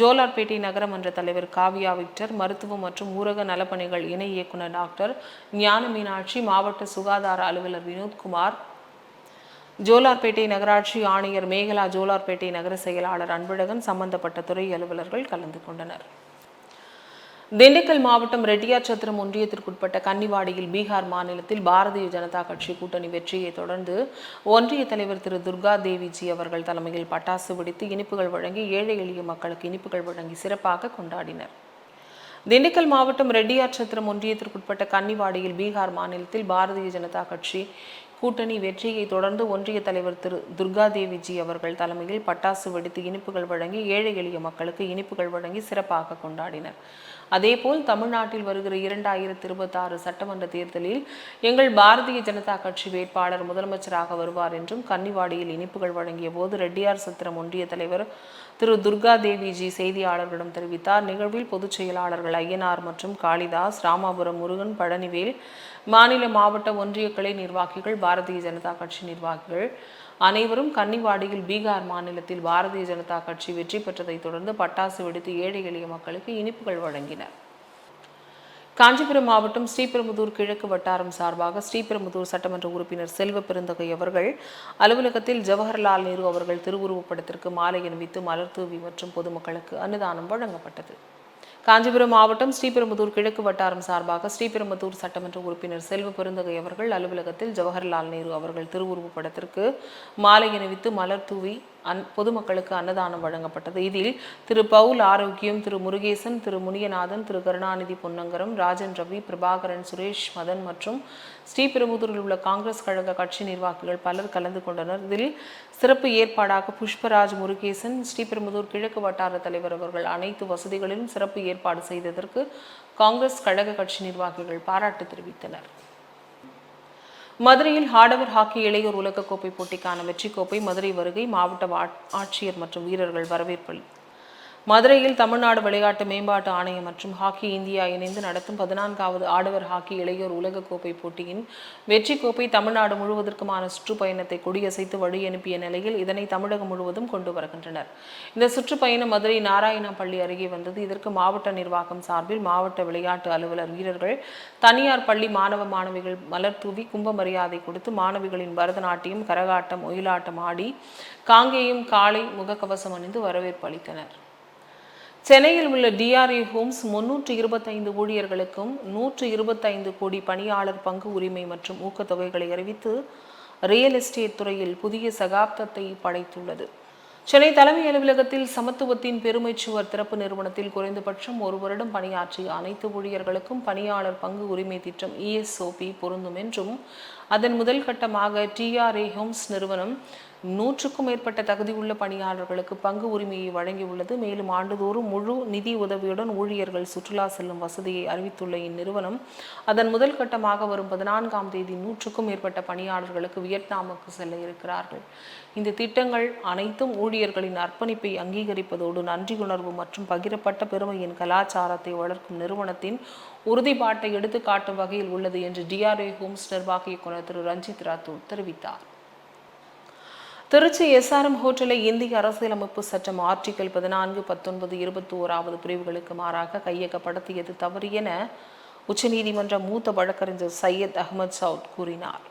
ஜோலார்பேட்டை நகரமன்ற தலைவர் காவியா விக்டர் மருத்துவ மற்றும் ஊரக நலப்பணிகள் இணை இயக்குனர் டாக்டர் ஞான மீனாட்சி மாவட்ட சுகாதார அலுவலர் வினோத்குமார் ஜோலார்பேட்டை நகராட்சி ஆணையர் மேகலா ஜோலார்பேட்டை நகர செயலாளர் அன்பழகன் சம்பந்தப்பட்ட துறை அலுவலர்கள் கலந்து கொண்டனர். திண்டுக்கல் மாவட்டம் ரெட்டியார்சத்திரம் ஒன்றியத்திற்குட்பட்ட கன்னிவாடியில் பீகார் மாநிலத்தில் பாரதிய ஜனதா கட்சி கூட்டணி வெற்றியை தொடர்ந்து ஒன்றிய தலைவர் திரு துர்கா தேவிஜி அவர்கள் தலைமையில் பட்டாசு வெடித்து இனிப்புகள் வழங்கி ஏழை எளிய மக்களுக்கு இனிப்புகள் வழங்கி சிறப்பாக கொண்டாடினர். திண்டுக்கல் மாவட்டம் ரெட்டியார்சத்திரம் ஒன்றியத்திற்குட்பட்ட கன்னிவாடியில் பீகார் மாநிலத்தில் பாரதிய ஜனதா கட்சி கூட்டணி வெற்றியை தொடர்ந்து ஒன்றிய தலைவர் திரு துர்கா தேவிஜி அவர்கள் தலைமையில் பட்டாசு வெடித்து இனிப்புகள் வழங்கி ஏழை எளிய மக்களுக்கு இனிப்புகள் வழங்கி சிறப்பாக கொண்டாடினர். அதேபோல் தமிழ்நாட்டில் வருகிற இரண்டாயிரத்தி இருபத்தாறு சட்டமன்ற தேர்தலில் எங்கள் பாரதிய ஜனதா கட்சி வேட்பாளர் முதலமைச்சராக வருவார் என்றும் கன்னிவாடியில் இனிப்புகள் வழங்கிய போது ரெட்டியார் சத்திரம் ஒன்றிய தலைவர் திரு துர்கா தேவிஜி செய்தியாளர்களிடம் தெரிவித்தார். நிகழ்வில் பொதுச் செயலாளர்கள் ஐயனார் மற்றும் காளிதாஸ் ராமாபுரம் முருகன் பழனிவேல் மாநில மாவட்ட ஒன்றிய கிளை நிர்வாகிகள் பாரதிய ஜனதா கட்சி நிர்வாகிகள் அனைவரும் கன்னிவாடியில் பீகார் மாநிலத்தில் பாரதிய ஜனதா கட்சி வெற்றி பெற்றதைத் தொடர்ந்து பட்டாசு வெடித்து ஏழை எளிய மக்களுக்கு இனிப்புகள் வழங்கினர் காஞ்சிபுரம் மாவட்டம் ஸ்ரீபெரும்புதூர் கிழக்கு வட்டாரம் சார்பாக ஸ்ரீபெரும்புதூர் சட்டமன்ற உறுப்பினர் செல்வ பெருந்தகை அவர்கள் அலுவலகத்தில் ஜவஹர்லால் நேரு அவர்கள் திருவுருவப்படத்திற்கு மாலை அணிவித்து மலர் தூவி மற்றும் பொதுமக்களுக்கு அன்னதானம் வழங்கப்பட்டது. காஞ்சிபுரம் மாவட்டம் ஸ்ரீபெரும்புதூர் கிழக்கு வட்டாரம் சார்பாக ஸ்ரீபெரும்புதூர் சட்டமன்ற உறுப்பினர் செல்வ பெருந்தகை அவர்கள் அலுவலகத்தில் ஜவஹர்லால் நேரு அவர்கள் திருவுருவப் படத்திற்கு மாலை அணிவித்து மலர் தூவி அன் பொதுமக்களுக்கு அன்னதானம் வழங்கப்பட்டது. இதில் திரு பவுல் ஆரோக்கியம் திரு முருகேசன் திரு முனியநாதன் திரு கருணாநிதி பொன்னங்கரம் ராஜன் ரவி பிரபாகரன் சுரேஷ் மதன் மற்றும் ஸ்ரீபெரும்புதூரில் உள்ள காங்கிரஸ் கழக கட்சி நிர்வாகிகள் பலர் கலந்து கொண்டனர். இதில் சிறப்பு ஏற்பாடாக புஷ்பராஜ் முருகேசன் ஸ்ரீபெரும்புதூர் கிழக்கு வட்டார தலைவர் அவர்கள் அனைத்து வசதிகளிலும் சிறப்பு ஏற்பாடு செய்ததற்கு காங்கிரஸ் கழக கட்சி நிர்வாகிகள் பாராட்டு தெரிவித்தனர். மதுரையில் ஆடவர் ஹாக்கி இளையோர் உலகக்கோப்பை போட்டிக்கான வெற்றி கோப்பை மதுரை வருகை மாவட்ட ஆட்சியர் மற்றும் வீரர்கள் வரவேற்பு மதுரையில் தமிழ்நாடு விளையாட்டு மேம்பாட்டு ஆணையம் மற்றும் ஹாக்கி இந்தியா இணைந்து நடத்தும் பதினான்காவது ஆடவர் ஹாக்கி இளையோர் உலகக்கோப்பை போட்டியின் வெற்றி கோப்பை தமிழ்நாடு முழுவதற்குமான சுற்றுப்பயணத்தை கொடியசைத்து வழி அனுப்பிய நிலையில் இதனை தமிழகம் முழுவதும் கொண்டு வருகின்றனர். இந்த சுற்றுப்பயணம் மதுரை நாராயணப்பள்ளி அருகே வந்தது. இதற்கு மாவட்ட நிர்வாகம் சார்பில் மாவட்ட விளையாட்டு அலுவலர் வீரர்கள் தனியார் பள்ளி மாணவ மாணவிகள் மலர் தூவி கும்ப மரியாதை கொடுத்து மாணவிகளின் பரதநாட்டியம் கரகாட்டம் ஒயிலாட்டம் ஆடி காங்கேயும் காலை முகக்கவசம் அணிந்து வரவேற்பு அளித்தனர். சென்னையில் உள்ள டிஆர்ஏ ஹோம்ஸ் முன்னூற்று இருபத்தைந்து ஊழியர்களுக்கும் நூற்று இருபத்தைந்து கோடி பணியாளர் பங்கு உரிமை மற்றும் ஊக்கத்தொகைகளை அறிவித்து ரியல் எஸ்டேட் துறையில் புதிய சகாப்தத்தை படைத்துள்ளது. சென்னை தலைமை அலுவலகத்தில் சமத்துவத்தின் பெருமைச் சுவர் திறப்பு நிறுவனத்தில் குறைந்தபட்சம் ஒரு வருடம் பணியாற்றிய அனைத்து ஊழியர்களுக்கும் பணியாளர் பங்கு உரிமை திட்டம் இஎஸ்ஓபி பொருந்தும் என்றும் அதன் முதல் கட்டமாக டிஆர்ஏ ஹோம்ஸ் நிறுவனம் நூற்றுக்கும் மேற்பட்ட தகுதியுள்ள பணியாளர்களுக்கு பங்கு உரிமையை வழங்கியுள்ளது. மேலும் ஆண்டுதோறும் முழு நிதி உதவியுடன் ஊழியர்கள் சுற்றுலா செல்லும் வசதியை அறிவித்துள்ள இந்நிறுவனம் அதன் முதல் கட்டமாக வரும் பதினான்காம் தேதி நூற்றுக்கும் மேற்பட்ட பணியாளர்களுக்கு வியட்நாமுக்கு செல்ல இருக்கிறார்கள். இந்த திட்டங்கள் அனைத்தும் ஊழியர்களின் அர்ப்பணிப்பை அங்கீகரிப்பதோடு நன்றியுணர்வு மற்றும் பகிரப்பட்ட பெருமையின் கலாச்சாரத்தை வளர்க்கும் நிறுவனத்தின் உறுதிப்பாட்டை எடுத்துக்காட்டும் வகையில் உள்ளது என்று டிஆர்ஏ ஹோம்ஸ் நிர்வாக இயக்குநர் திரு ரஞ்சித் ராத்தூர் தெரிவித்தார். திருச்சி எஸ்ஆர்எம் ஹோட்டலை இந்திய அரசியலமைப்பு சட்டம் ஆர்டிகல் பதினான்கு பத்தொன்பது இருபத்தி ஓராவது பிரிவுகளுக்கு மாறாக கையகப்படுத்தியது தவறு என உச்சநீதிமன்ற மூத்த வழக்கறிஞர் சையத் அகமது சவுத் கூறினார்.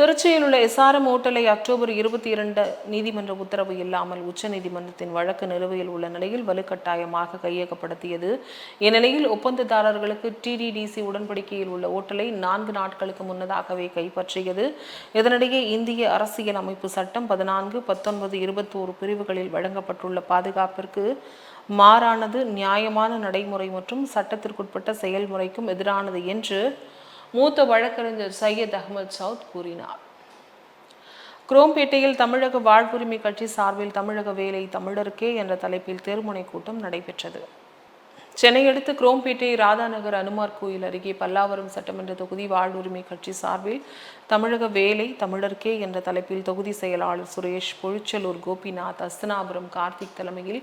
திருச்சியில் உள்ள எஸ்ஆர்எம் ஓட்டலை அக்டோபர் இருபத்தி இரண்டு நீதிமன்ற உத்தரவு இல்லாமல் உச்சநீதிமன்றத்தின் வழக்கு நிலுவையில் உள்ள நிலையில் வலுக்கட்டாயமாக கையகப்படுத்தியது. இந்நிலையில் ஒப்பந்ததாரர்களுக்கு டிடிடிசி உடன்படிக்கையில் உள்ள ஓட்டலை நான்கு நாட்களுக்கு முன்னதாகவே கைப்பற்றியது. இதனிடையே இந்திய அரசியல் அமைப்பு சட்டம் பதினான்கு பத்தொன்பது இருபத்தோரு பிரிவுகளில் வழங்கப்பட்டுள்ள பாதுகாப்பிற்கு மாறானது நியாயமான நடைமுறை மற்றும் சட்டத்திற்குட்பட்ட செயல்முறைக்கும் எதிரானது என்று மூத்த வழக்கறிஞர் சையத் அகமது சவுத் கூறினார். குரோம்பேட்டையில் தமிழக வாழ்வுரிமை கட்சி சார்பில் தமிழக வேலை தமிழருக்கே என்ற தலைப்பில் தேர்முனை கூட்டம் நடைபெற்றது. சென்னை அடுத்து குரோம்பேட்டை ராதாநகர் அனுமார் கோயில் அருகே பல்லாவரம் சட்டமன்ற தொகுதி வாழ்வுரிமை கட்சி சார்பில் தமிழக வேலை தமிழர்க்கே என்ற தலைப்பில் தொகுதி செயலாளர் சுரேஷ் பொழிச்சலூர் கோபிநாத் அஸ்தனாபுரம் கார்த்திக் தலைமையில்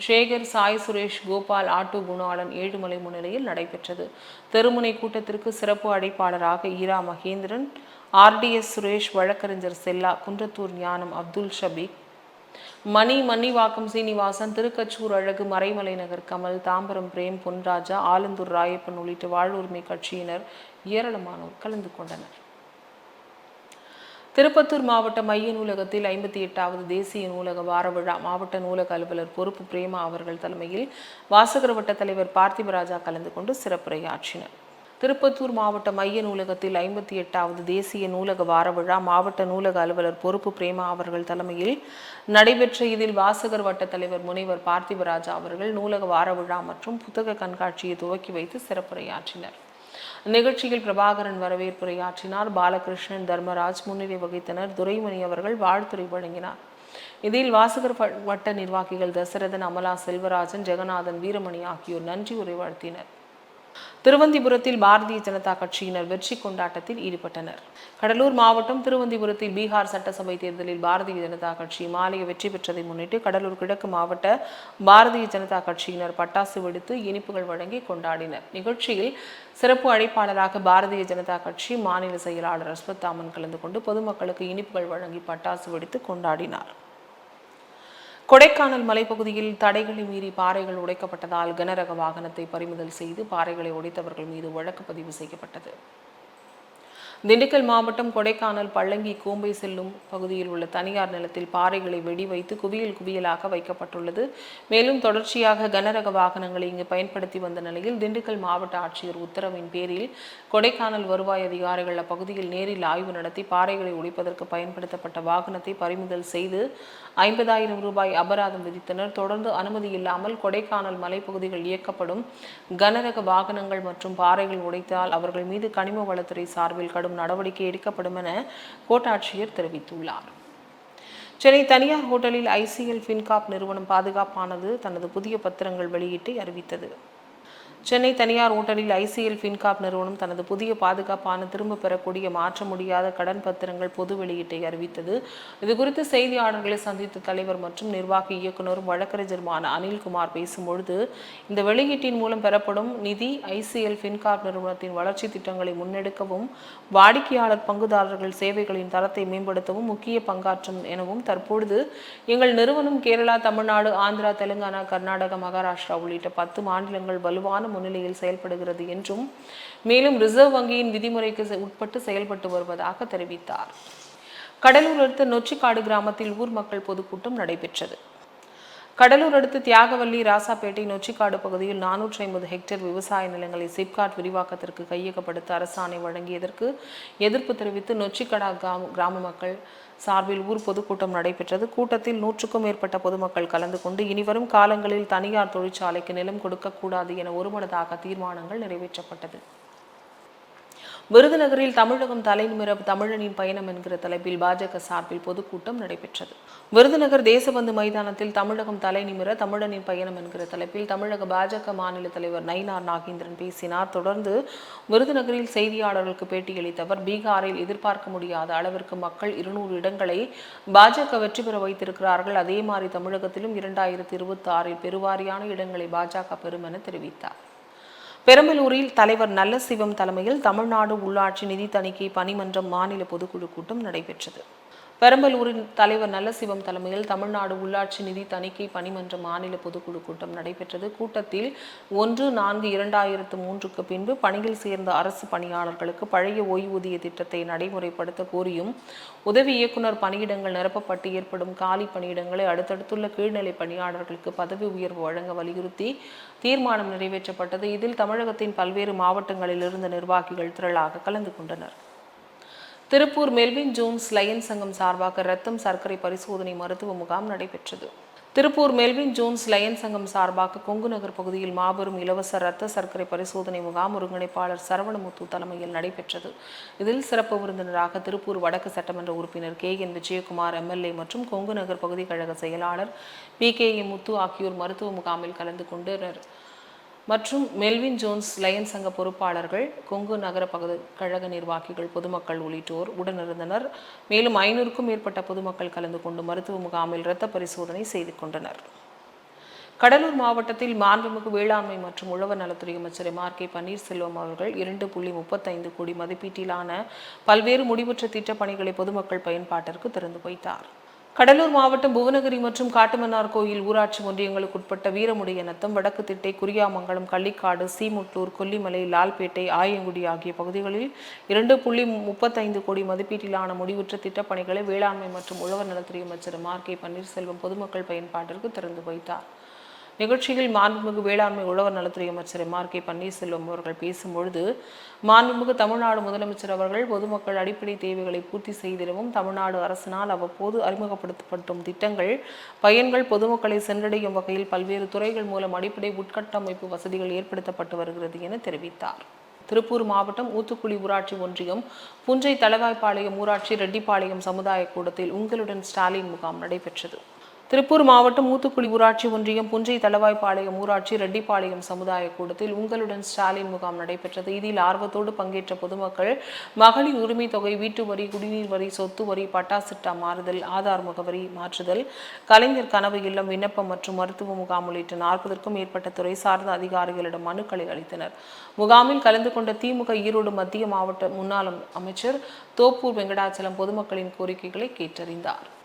சேகர் சாய் சுரேஷ் கோபால் ஆட்டு குணாளன் ஏழுமலை முன்னிலையில் நடைபெற்றது. தெருமுனை கூட்டத்திற்கு சிறப்பு அழைப்பாளராக ஈரா மகேந்திரன் ஆர்டிஎஸ் சுரேஷ் வழக்கறிஞர் செல்லா குன்றத்தூர் ஞானம் அப்துல் ஷபீக். மணி மன்னிவாக்கம் சீனிவாசன் திருக்கச்சூர் அழகு மறைமலை நகர் கமல் தாம்பரம் பிரேம் பொன்ராஜா ஆலந்தூர் ராயப்பன் உள்ளிட்ட வாழ்வுரிமை கட்சியினர் ஏராளமானோர் கலந்து கொண்டனர். திருப்பத்தூர் மாவட்ட மைய நூலகத்தில் ஐம்பத்தி எட்டாவது தேசிய நூலக வார விழா. மாவட்ட நூலக அலுவலர் பொறுப்பு பிரேமா அவர்கள் தலைமையில் வாசகர் வட்ட தலைவர் பார்த்திபராஜா கலந்து கொண்டு சிறப்புரையாற்றினர். திருப்பத்தூர் மாவட்ட மைய நூலகத்தில் ஐம்பத்தி எட்டாவது தேசிய நூலக வார விழா. மாவட்ட நூலக அலுவலர் பொறுப்பு பிரேமா அவர்கள் தலைமையில் நடைபெற்ற இதில் வாசகர் வட்ட தலைவர் முனைவர் பார்த்திபராஜா அவர்கள் நூலக வார விழா மற்றும் புத்தக கண்காட்சியை துவக்கி வைத்து சிறப்புரையாற்றினர். நிகழ்ச்சியில் பிரபாகரன் வரவேற்புரையாற்றினார். பாலகிருஷ்ணன் தர்மராஜ் முன்னிலை வகித்தனர். துரைமணி அவர்கள் வாழ்த்துறை வழங்கினார். இதில் வாசகர் வட்ட நிர்வாகிகள் தசரதன் அமலா செல்வராஜன் ஜெகநாதன் வீரமணி ஆகியோர் நன்றி உரை வாழ்த்தினர். திருவந்திபுரத்தில் பாரதிய ஜனதா கட்சியினர் வெற்றி கொண்டாட்டத்தில் ஈடுபட்டனர். கடலூர் மாவட்டம் திருவந்திபுரத்தில் பீகார் சட்டசபை தேர்தலில் பாரதிய ஜனதா கட்சி மாலைய வெற்றி பெற்றதை முன்னிட்டு கடலூர் கிழக்கு மாவட்ட பாரதிய ஜனதா கட்சியினர் பட்டாசு வெடித்து இனிப்புகள் வழங்கி கொண்டாடினர். நிகழ்ச்சியில் சிறப்பு அழைப்பாளராக பாரதிய ஜனதா கட்சி மாநில செயலாளர் அஸ்வத்தாமன் கலந்து கொண்டு பொதுமக்களுக்கு இனிப்புகள் வழங்கி பட்டாசு வெடித்து கொண்டாடினார். கொடைக்கானல் மலைப்பகுதியில் தடைகளை மீறி பாறைகள் உடைக்கப்பட்டதால் கனரக வாகனத்தை பறிமுதல் செய்து பாறைகளை உடைத்தவர்கள் மீது வழக்கு பதிவு செய்யப்பட்டது. திண்டுக்கல் மாவட்டம் கொடைக்கானல் பள்ளங்கி கோம்பை செல்லும் பகுதியில் உள்ள தனியார் நிலத்தில் பாறைகளை வெடி வைத்து குவியல் குவியலாக வைக்கப்பட்டுள்ளது. மேலும் தொடர்ச்சியாக கனரக வாகனங்களை இங்கு பயன்படுத்தி வந்த நிலையில் திண்டுக்கல் மாவட்ட ஆட்சியர் உத்தரவின் பேரில் கொடைக்கானல் வருவாய் அதிகாரிகள் அப்பகுதியில் நேரில் ஆய்வு நடத்தி பாறைகளை உடைப்பதற்கு பயன்படுத்தப்பட்ட வாகனத்தை பறிமுதல் செய்து ஐம்பதாயிரம் ரூபாய் அபராதம் விதித்தனர். தொடர்ந்து அனுமதி இல்லாமல் கொடைக்கானல் மலைப்பகுதிகள் இயக்கப்படும். கனரக வாகனங்கள் மற்றும் பாறைகள் உடைத்தால் அவர்கள் மீது கனிம வளத்துறை சார்பில் கடும் நடவடிக்கை எடுக்கப்படும் என கோட்டாட்சியர் தெரிவித்துள்ளார். சென்னை தனியார் ஹோட்டலில் ஐசிஎல் ஃபின்காப் நிறுவனம் பாதுகாப்பானது தனது புதிய பத்திரங்கள் வெளியீட்டை அறிவித்தது. சென்னை தனியார் ஓட்டலில் ஐசிஎல் ஃபின்காப் நிறுவனம் தனது புதிய பாதுகாப்பான திரும்ப பெறக்கூடிய மாற்ற முடியாத கடன் பத்திரங்கள் பொது வெளியீட்டை அறிவித்தது. இதுகுறித்து செய்தியாளர்களை சந்தித்த தலைவர் மற்றும் நிர்வாக இயக்குநரும் வழக்கறிஞருமான அனில்குமார் பேசும்பொழுது இந்த வெளியீட்டின் மூலம் பெறப்படும் நிதி ஐசிஎல் ஃபின்காப் நிறுவனத்தின் வளர்ச்சி திட்டங்களை முன்னெடுக்கவும் வாடிக்கையாளர் பங்குதாரர்கள் சேவைகளின் தரத்தை மேம்படுத்தவும் முக்கிய பங்காற்றும் எனவும் தற்பொழுது எங்கள் நிறுவனம் கேரளா தமிழ்நாடு ஆந்திரா தெலுங்கானா கர்நாடகா மகாராஷ்டிரா உள்ளிட்ட பத்து மாநிலங்கள் வலுவான முன்னிலையில் செயல்படுகிறது என்றும் மேலும் ரிசர்வ் வங்கியின் விதிமுறைக்கு உட்பட்டு செயல்பட்டு வருவதாக தெரிவித்தார். கடலூர் அடுத்த நொச்சிக்காடு கிராமத்தில் ஊர் மக்கள் பொதுக்கூட்டம் நடைபெற்றது. கடலூர் அடுத்து தியாகவல்லி ராசாப்பேட்டை நொச்சிக்காடு பகுதியில் நானூற்றி ஐம்பது ஹெக்டேர் விவசாய நிலங்களை சிப்காட் விரிவாக்கத்திற்கு கையகப்படுத்த அரசாணை வழங்கியதற்கு எதிர்ப்பு தெரிவித்து நொச்சிக்கடா கிராம மக்கள் சார்பில் ஊர் பொதுக்கூட்டம் நடைபெற்றது. கூட்டத்தில் நூற்றுக்கும் மேற்பட்ட பொதுமக்கள் கலந்து கொண்டு இனிவரும் காலங்களில் தனியார் தொழிற்சாலைக்கு நிலம் கொடுக்கக்கூடாது என ஒருமனதாக தீர்மானங்கள் நிறைவேற்றப்பட்டது. விருதுநகரில் தமிழகம் தலைநிமிர தமிழனின் பயணம் என்கிற தலைப்பில் பாஜக சார்பில் பொதுக்கூட்டம் நடைபெற்றது. விருதுநகர் தேசபந்து மைதானத்தில் தமிழகம் தலைநிமிர தமிழனின் பயணம் என்கிற தலைப்பில் தமிழக பாஜக மாநில தலைவர் நயினார் நாகேந்திரன் பேசினார். தொடர்ந்து விருதுநகரில் செய்தியாளர்களுக்கு பேட்டியளித்தவர் பீகாரில் எதிர்பார்க்க முடியாத அளவிற்கு மக்கள் இருநூறு இடங்களை பாஜக வெற்றி பெற வைத்திருக்கிறார்கள். அதே மாதிரி தமிழகத்திலும் இரண்டாயிரத்தி இருபத்தி ஆறில் பெருவாரியான இடங்களை பாஜக பெறும் என தெரிவித்தார். பெரம்பலூரில் தலைவர் நல்ல சிவம் தலைமையில் தமிழ்நாடு உள்ளாட்சி நிதி தணிக்கை பணிமன்றம் மாநில பொதுக்குழு கூட்டம் நடைபெற்றது. பெரம்பலூரின் தலைவர் நல்லசிவம் தலைமையில் தமிழ்நாடு உள்ளாட்சி நிதி தணிக்கை பணிமன்ற மாநில பொதுக்குழு கூட்டம் நடைபெற்றது. கூட்டத்தில் ஒன்று நான்கு இரண்டாயிரத்து மூன்றுக்கு பின்பு பணியில் சேர்ந்த அரசு பணியாளர்களுக்கு பழைய ஓய்வூதிய திட்டத்தை நடைமுறைப்படுத்த கோரியும் உதவி இயக்குனர் பணியிடங்கள் நிரப்பப்பட்டு ஏற்படும் காலி பணியிடங்களை அடுத்தடுத்துள்ள கீழ்நிலை பணியாளர்களுக்கு பதவி உயர்வு வழங்க வலியுறுத்தி தீர்மானம் நிறைவேற்றப்பட்டது. இதில் தமிழகத்தின் பல்வேறு மாவட்டங்களிலிருந்து நிர்வாகிகள் திரளாக கலந்து கொண்டனர். திருப்பூர் மெல்வின் ஜோன்ஸ் லயன் சங்கம் சார்பாக ரத்தம் சர்க்கரை பரிசோதனை மருத்துவ முகாம் நடைபெற்றது. திருப்பூர் மெல்வின் ஜோன்ஸ் லயன் சங்கம் சார்பாக கொங்கு நகர் பகுதியில் மாபெரும் இலவச ரத்த சர்க்கரை பரிசோதனை முகாம் ஒருங்கிணைப்பாளர் சரவணமுத்து தலைமையில் நடைபெற்றது. இதில் சிறப்பு விருந்தினராக திருப்பூர் வடக்கு சட்டமன்ற உறுப்பினர் கே என் விஜயகுமார் எம்எல்ஏ மற்றும் கொங்கு நகர் பகுதி கழக செயலாளர் பி கே எம் முத்து ஆகியோர் மருத்துவ முகாமில் கலந்து கொண்டனர். மற்றும் மெல்வின் ஜோன்ஸ் லயன் சங்க பொறுப்பாளர்கள் கொங்கு நகர பகுதி கழக நிர்வாகிகள் பொதுமக்கள் உள்ளிட்டோர் உடனிருந்தனர். மேலும் ஐநூறுக்கும் மேற்பட்ட பொதுமக்கள் கலந்து கொண்டு மருத்துவ முகாமில் இரத்த பரிசோதனை செய்து கொண்டனர். கடலூர் மாவட்டத்தில் மாண்புமிகு வேளாண்மை மற்றும் உழவர் நலத்துறை அமைச்சர் எம். ஆர். கே. பன்னீர்செல்வம் அவர்கள் இரண்டு புள்ளி முப்பத்தைந்து கோடி மதிப்பீட்டிலான பல்வேறு முடிவுற்ற திட்டப் பணிகளை பொதுமக்கள் பயன்பாட்டிற்கு திறந்து வைத்தார். கடலூர் மாவட்டம் புவனகிரி மற்றும் காட்டுமன்னார் கோயில் ஊராட்சி ஒன்றியங்களுக்கு உட்பட்ட வீரமுடைய நத்தம் வடக்கு திட்டை குறியாமங்கலம் கள்ளிக்காடு சீமுட்டூர் கொல்லிமலை லால்பேட்டை ஆயங்குடி ஆகிய பகுதிகளில் இரண்டு புள்ளி முப்பத்தைந்து கோடி மதிப்பீட்டிலான முடிவுற்ற திட்டப்பணிகளை வேளாண்மை மற்றும் உழவர் நலத்துறை அமைச்சர் ஆர் கே பன்னீர்செல்வம் பொதுமக்கள் பயன்பாட்டிற்கு திறந்து வைத்தார். நிகழ்ச்சியில் மாண்புமிகு வேளாண்மை உழவர் நலத்துறை அமைச்சர் எம் ஆர் கே பன்னீர்செல்வம் அவர்கள் பேசும்பொழுது மாண்புமிகு தமிழ்நாடு முதலமைச்சர் அவர்கள் பொதுமக்கள் அடிப்படை தேவைகளை பூர்த்தி செய்திடவும் தமிழ்நாடு அரசினால் அவ்வப்போது அறிமுகப்படுத்தப்படும் திட்டங்கள் பயன்கள் பொதுமக்களை சென்றடையும் வகையில் பல்வேறு துறைகள் மூலம் அடிப்படை உட்கட்டமைப்பு வசதிகள் ஏற்படுத்தப்பட்டு வருகிறது என தெரிவித்தார். திருப்பூர் மாவட்டம் ஊத்துக்குழி ஊராட்சி ஒன்றியம் புஞ்சை தளவாய்ப்பாளையம் ஊராட்சி ரெட்டிப்பாளையம் சமுதாய கூடத்தில் உங்களுடன் ஸ்டாலின் முகாம் நடைபெற்றது. திருப்பூர் மாவட்டம் மூத்துக்குழி ஊராட்சி ஒன்றியம் புஞ்சை தளவாய்ப்பாளையம் ஊராட்சி ரெட்டிப்பாளையம் சமுதாய கூடத்தில் உங்களுடன் ஸ்டாலின் முகாம் நடைபெற்றது. இதில் ஆர்வத்தோடு பங்கேற்ற பொதுமக்கள் மகளிர் உரிமை தொகை வீட்டு வரி குடிநீர் வரி சொத்து வரி பட்டாசிட்டா மாறுதல் ஆதார் முகவரி மாற்றுதல் கலைஞர் கனவு இல்லம் விண்ணப்பம் மற்றும் மருத்துவ முகாம் உள்ளிட்ட நாற்பதற்கும் மேற்பட்ட துறை சார்ந்த அதிகாரிகளிடம் மனுக்களை அளித்தனர். முகாமில் கலந்து கொண்ட திமுக ஈரோடு மத்திய மாவட்ட முன்னாள் அமைச்சர் தோப்பூர் வெங்கடாச்சலம் பொதுமக்களின் கோரிக்கைகளை கேட்டறிந்தார்.